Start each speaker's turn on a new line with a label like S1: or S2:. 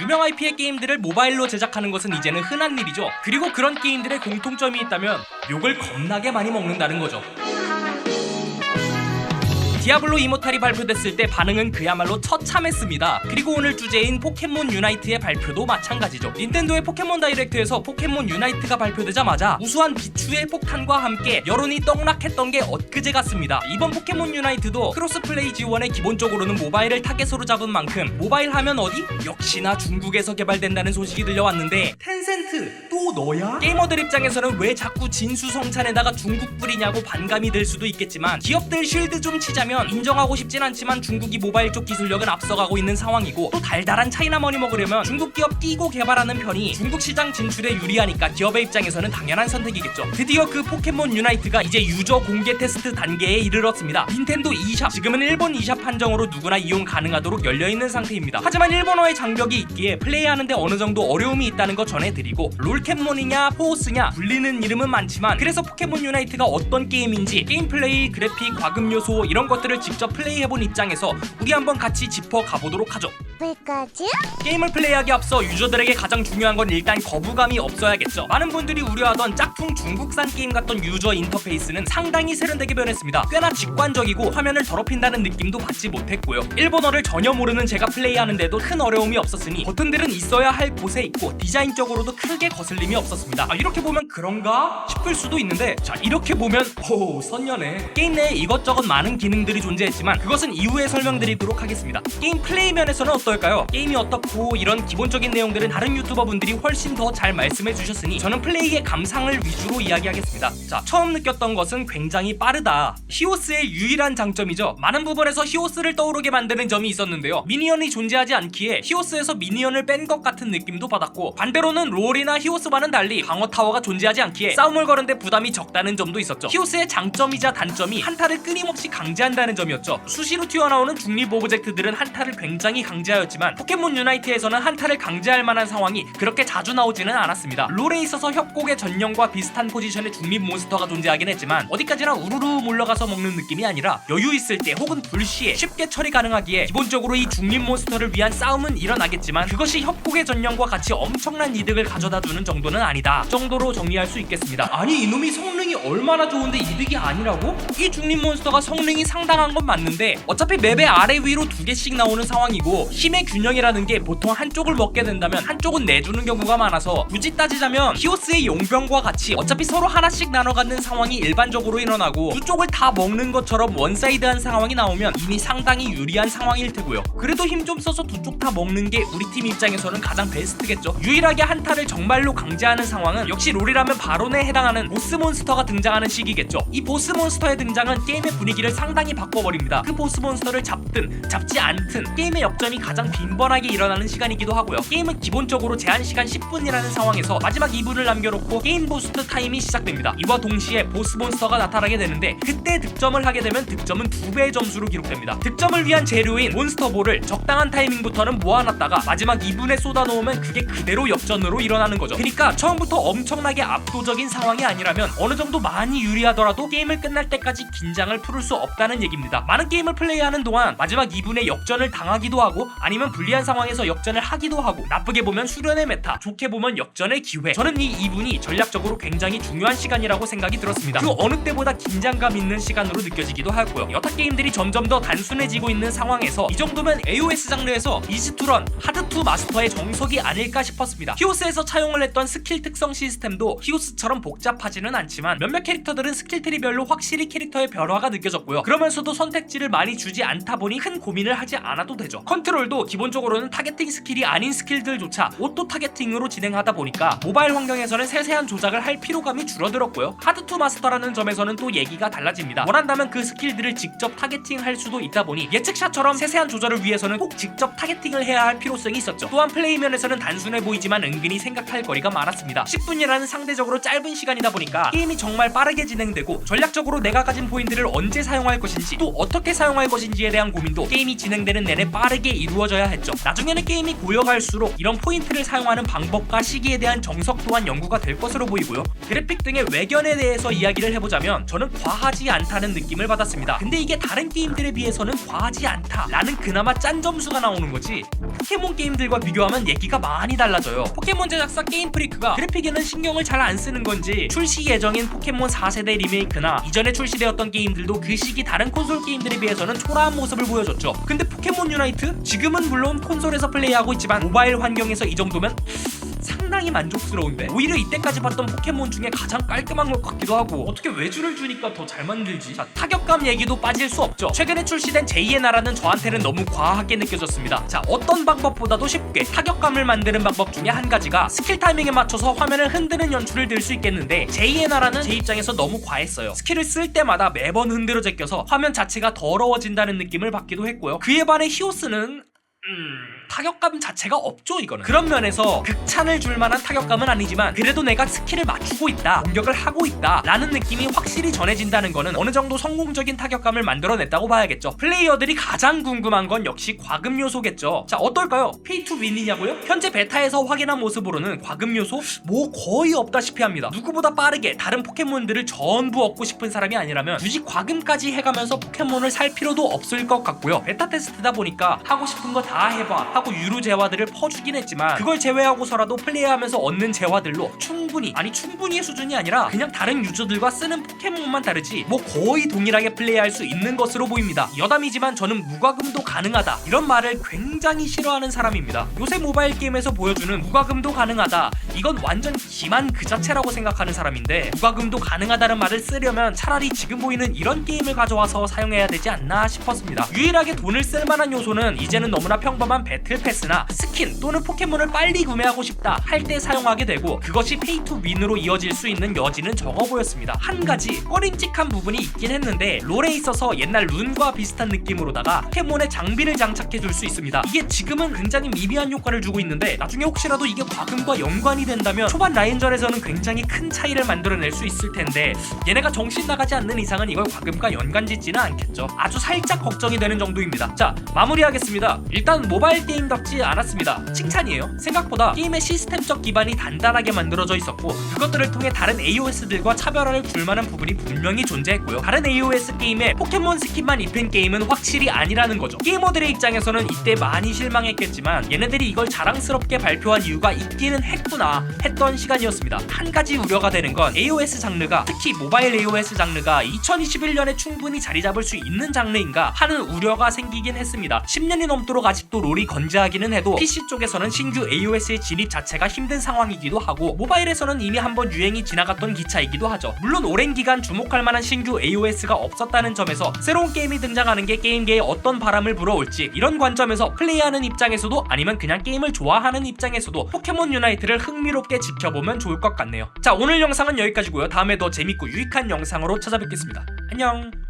S1: 유명 IP의 게임들을 모바일로 제작하는 것은 이제는 흔한 일이죠. 그리고 그런 게임들의 공통점이 있다면 욕을 겁나게 많이 먹는다는 거죠. 디아블로 이모탈이 발표됐을 때 반응은 그야말로 처참했습니다. 그리고 오늘 주제인 포켓몬 유나이트의 발표도 마찬가지죠. 닌텐도의 포켓몬 다이렉트에서 포켓몬 유나이트가 발표되자마자 우수한 비추의 폭탄과 함께 여론이 떡락했던 게 엊그제 같습니다. 이번 포켓몬 유나이트도 크로스플레이 지원에 기본적으로는 모바일을 타겟으로 잡은 만큼 모바일 하면 어디? 역시나 중국에서 개발된다는 소식이 들려왔는데 텐센트 또 너야? 게이머들 입장에서는 왜 자꾸 진수성찬에다가 중국 뿌리냐고 반감이 들 수도 있겠지만 기업들 쉴드 좀 치자면 인정하고 싶진 않지만 중국이 모바일 쪽 기술력은 앞서가고 있는 상황이고 또 달달한 차이나 머니 먹으려면 중국 기업 끼고 개발하는 편이 중국 시장 진출에 유리하니까 기업의 입장에서는 당연한 선택이겠죠. 드디어 그 포켓몬 유나이트가 이제 유저 공개 테스트 단계에 이르렀습니다. 닌텐도 e샵 지금은 일본 e샵 한정으로 누구나 이용 가능하도록 열려 있는 상태입니다. 하지만 일본어의 장벽이 있기에 플레이하는데 어느 정도 어려움이 있다는 거 전해드리고 롤캡몬이냐 포스냐 불리는 이름은 많지만 그래서 포켓몬 유나이트가 어떤 게임인지 게임 플레이, 그래픽, 과금 요소 이런 것 들을 직접 플레이해본 입장에서 우리 한번 같이 짚어 가 보도록 하죠.
S2: 불까지?
S1: 게임을 플레이하기 앞서 유저들에게 가장 중요한 건 일단 거부감이 없어야겠죠. 많은 분들이 우려하던 짝퉁 중국산 게임 같던 유저 인터페이스는 상당히 세련되게 변했습니다. 꽤나 직관적이고 화면을 더럽힌다는 느낌도 받지 못했고요. 일본어를 전혀 모르는 제가 플레이하는데도 큰 어려움이 없었으니 버튼들은 있어야 할 곳에 있고 디자인적으로도 크게 거슬림이 없었습니다. 아, 이렇게 보면 그런가 싶을 수도 있는데 자 이렇게 보면 오 선녀네. 게임 내에 이것저것 많은 기능들이 존재했지만 그것은 이후에 설명드리도록 하겠습니다. 게임 플레이 면에서는 어떨까요? 게임이 어떻고 이런 기본적인 내용들은 다른 유튜버 분들이 훨씬 더 잘 말씀해 주셨으니 저는 플레이의 감상을 위주로 이야기하겠습니다. 자, 처음 느꼈던 것은 굉장히 빠르다. 히오스의 유일한 장점이죠. 많은 부분에서 히오스를 떠오르게 만드는 점이 있었는데요. 미니언이 존재하지 않기에 히오스에서 미니언을 뺀 것 같은 느낌도 받았고 반대로는 롤이나 히오스와는 달리 방어 타워가 존재하지 않기에 싸움을 거는데 부담이 적다는 점도 있었죠. 히오스의 장점이자 단점이 한타를 끊임없이 강제 한다는 점이었죠. 수시로 튀어나오는 중립 오브젝트들은 한타를 굉장히 강제하였지만 포켓몬 유나이트에서는 한타를 강제할 만한 상황이 그렇게 자주 나오지는 않았습니다. 롤에 있어서 협곡의 전령과 비슷한 포지션의 중립 몬스터가 존재하긴 했지만 어디까지나 우르르 몰려가서 먹는 느낌이 아니라 여유 있을 때 혹은 불시에 쉽게 처리 가능하기에 기본적으로 이 중립 몬스터를 위한 싸움은 일어나겠지만 그것이 협곡의 전령과 같이 엄청난 이득을 가져다 주는 정도는 아니다 정도로 정리할 수 있겠습니다. 아니 이놈이 성능이 얼마나 좋은데 이득이 아니라고? 이 중립 몬스터가 성능이 상 당한 건 맞는데 어차피 맵의 아래 위로 두 개씩 나오는 상황이고 힘의 균형이라는 게 보통 한쪽을 먹게 된다면 한쪽은 내주는 경우가 많아서 굳이 따지자면 히오스의 용병과 같이 어차피 서로 하나씩 나눠 갖는 상황이 일반적으로 일어나고 두 쪽을 다 먹는 것처럼 원사이드한 상황이 나오면 이미 상당히 유리한 상황일 테고요. 그래도 힘 좀 써서 두 쪽 다 먹는 게 우리 팀 입장에서는 가장 베스트겠죠. 유일하게 한타를 정말로 강제하는 상황은 역시 롤이라면 바론에 해당하는 보스 몬스터가 등장하는 시기겠죠. 이 보스 몬스터의 등장은 게임의 분위기를 상당히 바꿔버립니다. 그 보스 몬스터를 잡든 잡지 않든 게임의 역전이 가장 빈번하게 일어나는 시간이기도 하고요. 게임은 기본적으로 제한 시간 10분이라는 상황에서 마지막 2분을 남겨놓고 게임 부스트 타임이 시작됩니다. 이와 동시에 보스 몬스터가 나타나게 되는데 그때 득점을 하게 되면 득점은 두 배의 점수로 기록됩니다. 득점을 위한 재료인 몬스터볼을 적당한 타이밍부터는 모아놨다가 마지막 2분에 쏟아놓으면 그게 그대로 역전으로 일어나는 거죠. 그러니까 처음부터 엄청나게 압도적인 상황이 아니라면 어느 정도 많이 유리하더라도 게임을 끝날 때까지 긴장을 풀을 수 없다는 얘기입니다. 많은 게임을 플레이하는 동안 마지막 2분에 역전을 당하기도 하고 아니면 불리한 상황에서 역전을 하기도 하고 나쁘게 보면 수련의 메타, 좋게 보면 역전의 기회. 저는 이 2분이 전략적으로 굉장히 중요한 시간이라고 생각이 들었습니다. 그 어느 때보다 긴장감 있는 시간으로 느껴지기도 하고요. 여타 게임들이 점점 더 단순해지고 있는 상황에서 이 정도면 AOS 장르에서 이지투런, 하드투 마스터의 정석이 아닐까 싶었습니다. 히오스에서 차용을 했던 스킬 특성 시스템도 히오스처럼 복잡하지는 않지만 몇몇 캐릭터들은 스킬 트리별로 확실히 캐릭터의 변화가 느껴졌고요. 그러면서 도 선택지를 많이 주지 않다 보니 큰 고민을 하지 않아도 되죠. 컨트롤도 기본적으로는 타겟팅 스킬이 아닌 스킬들조차 오토 타겟팅으로 진행하다 보니까 모바일 환경에서는 세세한 조작을 할 필요감이 줄어들었고요. 하드 투 마스터라는 점에서는 또 얘기가 달라집니다. 원한다면 그 스킬들을 직접 타겟팅할 수도 있다 보니 예측샷처럼 세세한 조절을 위해서는 꼭 직접 타겟팅을 해야 할 필요성이 있었죠. 또한 플레이 면에서는 단순해 보이지만 은근히 생각할 거리가 많았습니다. 10분이라는 상대적으로 짧은 시간이다 보니까 게임이 정말 빠르게 진행되고 전략적으로 내가 가진 포인트를 언제 사용할 것인지 또 어떻게 사용할 것인지에 대한 고민도 게임이 진행되는 내내 빠르게 이루어져야 했죠. 나중에는 게임이 고여갈수록 이런 포인트를 사용하는 방법과 시기에 대한 정석 또한 연구가 될 것으로 보이고요. 그래픽 등의 외견에 대해서 이야기를 해보자면 저는 과하지 않다는 느낌을 받았습니다. 근데 이게 다른 게임들에 비해서는 과하지 않다라는 그나마 짠 점수가 나오는 거지. 포켓몬 게임 게임들과 비교하면 얘기가 많이 달라져요. 포켓몬 제작사 게임 프리크가 그래픽에는 신경을 잘 안 쓰는 건지 출시 예정인 포켓몬 4세대 리메이크나 이전에 출시되었던 게임들도 그 시기 다른 콘솔 게임들에 비해서는 초라한 모습을 보여줬죠. 근데 포켓몬 유나이트 지금은 물론 콘솔에서 플레이하고 있지만 모바일 환경에서 이 정도면 상당히 만족스러운데 오히려 이때까지 봤던 포켓몬 중에 가장 깔끔한 것 같기도 하고 어떻게 외주를 주니까 더 잘 만들지? 자 타격감 얘기도 빠질 수 없죠. 최근에 출시된 제2의 나라는 저한테는 너무 과하게 느껴졌습니다. 자 어떤 방법보다도 쉽게 타격감을 만드는 방법 중에 한 가지가 스킬 타이밍에 맞춰서 화면을 흔드는 연출을 들 수 있겠는데 제2의 나라는 제 입장에서 너무 과했어요. 스킬을 쓸 때마다 매번 흔들어 제껴서 화면 자체가 더러워진다는 느낌을 받기도 했고요. 그에 반해 히오스는 음... 타격감 자체가 없죠 이거는. 그런 면에서 극찬을 줄 만한 타격감은 아니지만 그래도 내가 스킬을 맞추고 있다 공격을 하고 있다 라는 느낌이 확실히 전해진다는 거는 어느 정도 성공적인 타격감을 만들어냈다고 봐야겠죠. 플레이어들이 가장 궁금한 건 역시 과금 요소겠죠. 자 어떨까요? 페이 투 윈이냐고요? 현재 베타에서 확인한 모습으로는 과금 요소 뭐 거의 없다시피 합니다. 누구보다 빠르게 다른 포켓몬들을 전부 얻고 싶은 사람이 아니라면 굳이 과금까지 해가면서 포켓몬을 살 필요도 없을 것 같고요. 베타 테스트다 보니까 하고 싶은 거 다 해봐 하고 유료 재화들을 퍼주긴 했지만 그걸 제외하고서라도 플레이하면서 얻는 재화들로 충분히 아니 충분히의 수준이 아니라 그냥 다른 유저들과 쓰는 포켓몬만 다르지 뭐 거의 동일하게 플레이할 수 있는 것으로 보입니다. 여담이지만 저는 무과금도 가능하다. 이런 말을 굉장히 싫어하는 사람입니다. 요새 모바일 게임에서 보여주는 무과금도 가능하다. 이건 완전 기만 그 자체라고 생각하는 사람인데 무과금도 가능하다는 말을 쓰려면 차라리 지금 보이는 이런 게임을 가져와서 사용해야 되지 않나 싶었습니다. 유일하게 돈을 쓸 만한 요소는 이제는 너무나 평범한 배틀 패스나 스킨 또는 포켓몬을 빨리 구매하고 싶다 할 때 사용하게 되고 그것이 페이 투 윈으로 이어질 수 있는 여지는 적어 보였습니다. 한 가지 꺼림칙한 부분이 있긴 했는데 롤에 있어서 옛날 룬과 비슷한 느낌으로다가 포켓몬의 장비를 장착해 줄 수 있습니다. 이게 지금은 굉장히 미미한 효과를 주고 있는데 나중에 혹시라도 이게 과금과 연관이 된다면 초반 라인전에서는 굉장히 큰 차이를 만들어낼 수 있을 텐데 얘네가 정신 나가지 않는 이상은 이걸 과금과 연관 짓지는 않겠죠. 아주 살짝 걱정이 되는 정도입니다. 자 마무리하겠습니다. 일단 모바일 게임 답지 않았습니다. 칭찬이에요. 생각보다 게임의 시스템적 기반이 단단하게 만들어져 있었고 그것들을 통해 다른 AOS들과 차별화를 줄 만한 부분이 분명히 존재했고요. 다른 AOS 게임에 포켓몬 스킨만 입힌 게임은 확실히 아니라는 거죠. 게이머들의 입장에서는 이때 많이 실망했겠지만 얘네들이 이걸 자랑스럽게 발표한 이유가 있기는 했구나 했던 시간이었습니다. 한 가지 우려가 되는 건 AOS 장르가 특히 모바일 AOS 장르가 2021년에 충분히 자리 잡을 수 있는 장르인가 하는 우려가 생기긴 했습니다. 10년이 넘도록 아직도 롤이 건 재하기는 해도 PC 쪽에서는 신규 AOS의 진입 자체가 힘든 상황이기도 하고 모바일에서는 이미 한번 유행이 지나갔던 기차이기도 하죠. 물론 오랜 기간 주목할 만한 신규 AOS가 없었다는 점에서 새로운 게임이 등장하는 게 게임계에 어떤 바람을 불어올지 이런 관점에서 플레이하는 입장에서도 아니면 그냥 게임을 좋아하는 입장에서도 포켓몬 유나이트를 흥미롭게 지켜보면 좋을 것 같네요. 자 오늘 영상은 여기까지고요. 다음에 더 재밌고 유익한 영상으로 찾아뵙겠습니다. 안녕.